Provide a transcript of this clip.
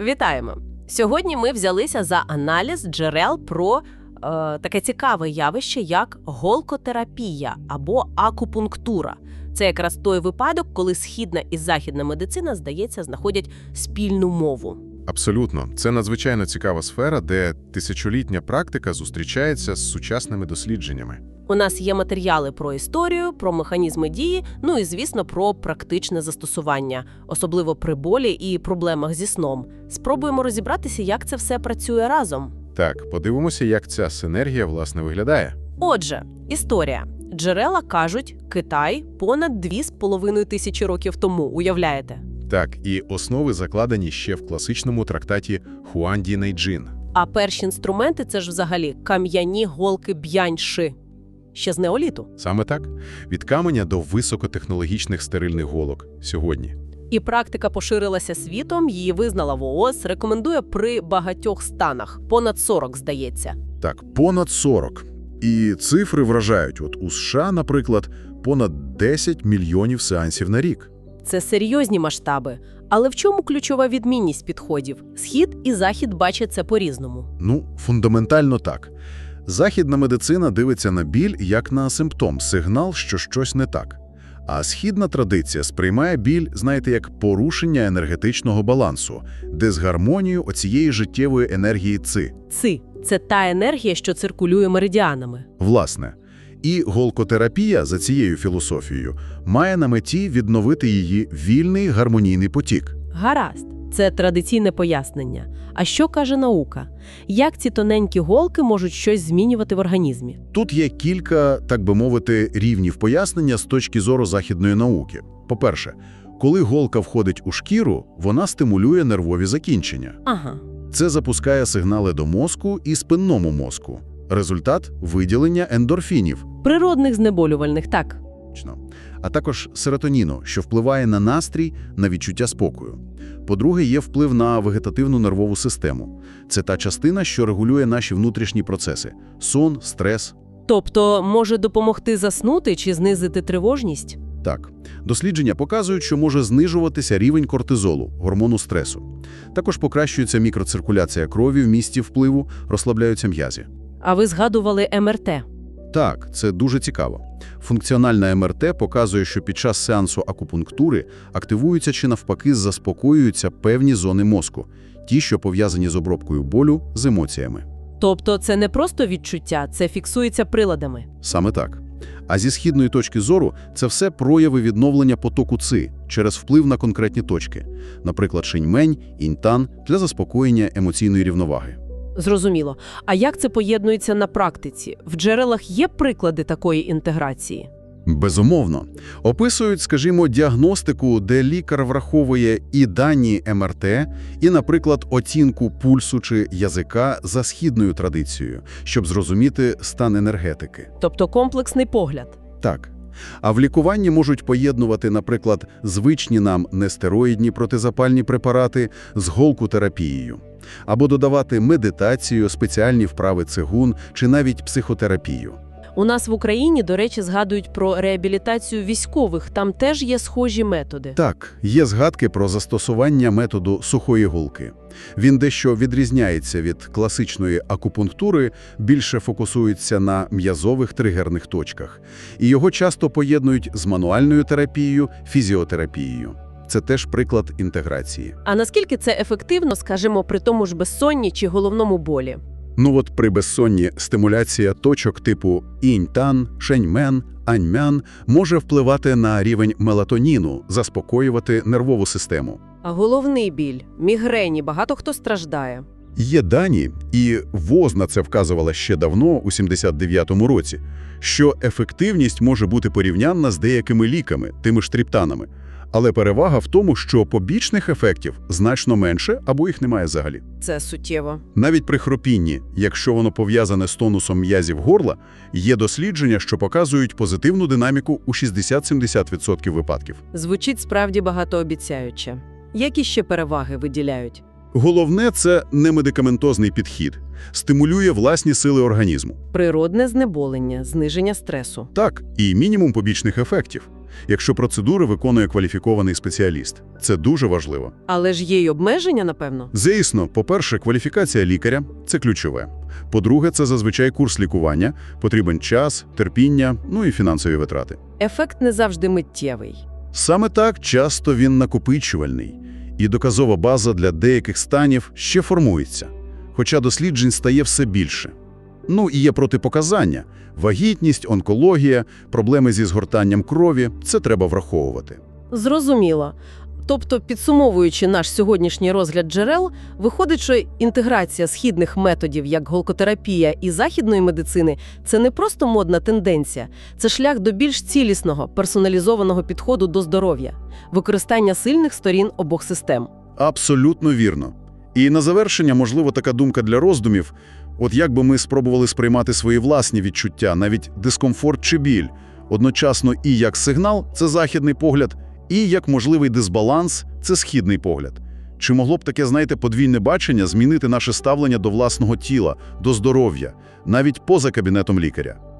Вітаємо! Сьогодні ми взялися за аналіз джерел про е, таке цікаве явище, як голкотерапія або акупунктура. Це якраз той випадок, коли східна і західна медицина, здається, знаходять спільну мову. Абсолютно, це надзвичайно цікава сфера, де тисячолітня практика зустрічається з сучасними дослідженнями. У нас є матеріали про історію, про механізми дії, ну і звісно про практичне застосування, особливо при болі і проблемах зі сном. Спробуємо розібратися, як це все працює разом. Так, подивимося, як ця синергія власне виглядає. Отже, історія. Джерела кажуть, Китай понад 2,5 тисячі років тому, уявляєте? Так, і основи закладені ще в класичному трактаті Хуанді Найджин. А перші інструменти це ж взагалі кам'яні голки б'яньши. Ще з неоліту. Саме так, від каменя до високотехнологічних стерильних голок сьогодні. І практика поширилася світом, її визнала ВООЗ, рекомендує при багатьох станах. Понад 40, здається. Так, понад 40. І цифри вражають. От у США, наприклад, понад 10 мільйонів сеансів на рік. Це серйозні масштаби. Але в чому ключова відмінність підходів? Схід і захід бачать це по-різному. Ну, фундаментально так. Західна медицина дивиться на біль як на симптом, сигнал, що щось не так. А східна традиція сприймає біль, знаєте, як порушення енергетичного балансу, дисгармонію оцієї життєвої енергії ци. Ци це та енергія, що циркулює меридіанами. Власне. І голкотерапія за цією філософією має на меті відновити її вільний гармонійний потік. Гаразд, це традиційне пояснення. А що каже наука? Як ці тоненькі голки можуть щось змінювати в організмі? Тут є кілька, так би мовити, рівнів пояснення з точки зору західної науки. По-перше, коли голка входить у шкіру, вона стимулює нервові закінчення. Ага. Це запускає сигнали до мозку і спинному мозку. Результат виділення ендорфінів, Природних знеболювальних, так. а також серотоніну, що впливає на настрій, на відчуття спокою. По-друге, є вплив на вегетативну нервову систему. Це та частина, що регулює наші внутрішні процеси: сон, стрес, Тобто може допомогти заснути чи знизити тривожність? Так, дослідження показують, що може знижуватися рівень кортизолу, гормону стресу. Також покращується мікроциркуляція крові в місті впливу, розслабляються м'язі. А ви згадували МРТ. Так, це дуже цікаво. Функціональна МРТ показує, що під час сеансу акупунктури активуються чи навпаки заспокоюються певні зони мозку, ті, що пов'язані з обробкою болю, з емоціями. Тобто це не просто відчуття, це фіксується приладами. Саме так. А зі східної точки зору це все прояви відновлення потоку ци через вплив на конкретні точки, наприклад, шиньмень, інтан для заспокоєння емоційної рівноваги. Зрозуміло. А як це поєднується на практиці? В джерелах є приклади такої інтеграції? Безумовно. Описують, скажімо, діагностику, де лікар враховує і дані МРТ, і, наприклад, оцінку пульсу чи язика за східною традицією, щоб зрозуміти стан енергетики. Тобто комплексний погляд. Так. А в лікуванні можуть поєднувати, наприклад, звичні нам нестероїдні протизапальні препарати з голкотерапією, або додавати медитацію, спеціальні вправи цигун чи навіть психотерапію. У нас в Україні, до речі, згадують про реабілітацію військових. Там теж є схожі методи. Так, є згадки про застосування методу сухої гулки. Він дещо відрізняється від класичної акупунктури, більше фокусується на м'язових тригерних точках. І його часто поєднують з мануальною терапією, фізіотерапією. Це теж приклад інтеграції. А наскільки це ефективно, скажімо, при тому ж безсонні чи головному болі? Ну от при безсонні стимуляція точок типу інь-тан, шеньмен, аньмян може впливати на рівень мелатоніну, заспокоювати нервову систему. А головний біль, мігрені, багато хто страждає. Є дані, і ВОЗ на це вказувала ще давно, у 79-му році, що ефективність може бути порівнянна з деякими ліками, тими ж тріптанами. Але перевага в тому, що побічних ефектів значно менше або їх немає взагалі. Це суттєво. Навіть при хропінні, якщо воно пов'язане з тонусом м'язів горла, є дослідження, що показують позитивну динаміку у 60-70% випадків. Звучить справді багатообіцяюче. Які ще переваги виділяють? Головне – це немедикаментозний підхід, стимулює власні сили організму. Природне знеболення, зниження стресу. Так, і мінімум побічних ефектів. якщо процедури виконує кваліфікований спеціаліст. Це дуже важливо. Але ж є й обмеження, напевно. Звісно, по-перше, кваліфікація лікаря – це ключове. По-друге, це зазвичай курс лікування, потрібен час, терпіння, ну і фінансові витрати. Ефект не завжди миттєвий. Саме так часто він накопичувальний, і доказова база для деяких станів ще формується, хоча досліджень стає все більше. Ну і є протипоказання – вагітність, онкологія, проблеми зі згортанням крові – це треба враховувати. Зрозуміло. Тобто, підсумовуючи наш сьогоднішній розгляд джерел, виходить, що інтеграція східних методів, як голкотерапія і західної медицини, це не просто модна тенденція, це шлях до більш цілісного, персоналізованого підходу до здоров'я, використання сильних сторін обох систем. Абсолютно вірно. І на завершення, можливо, така думка для роздумів. От як би ми спробували сприймати свої власні відчуття, навіть дискомфорт чи біль, одночасно і як сигнал – це західний погляд, і як можливий дисбаланс – це східний погляд. Чи могло б таке, знаєте, подвійне бачення змінити наше ставлення до власного тіла, до здоров'я, навіть поза кабінетом лікаря?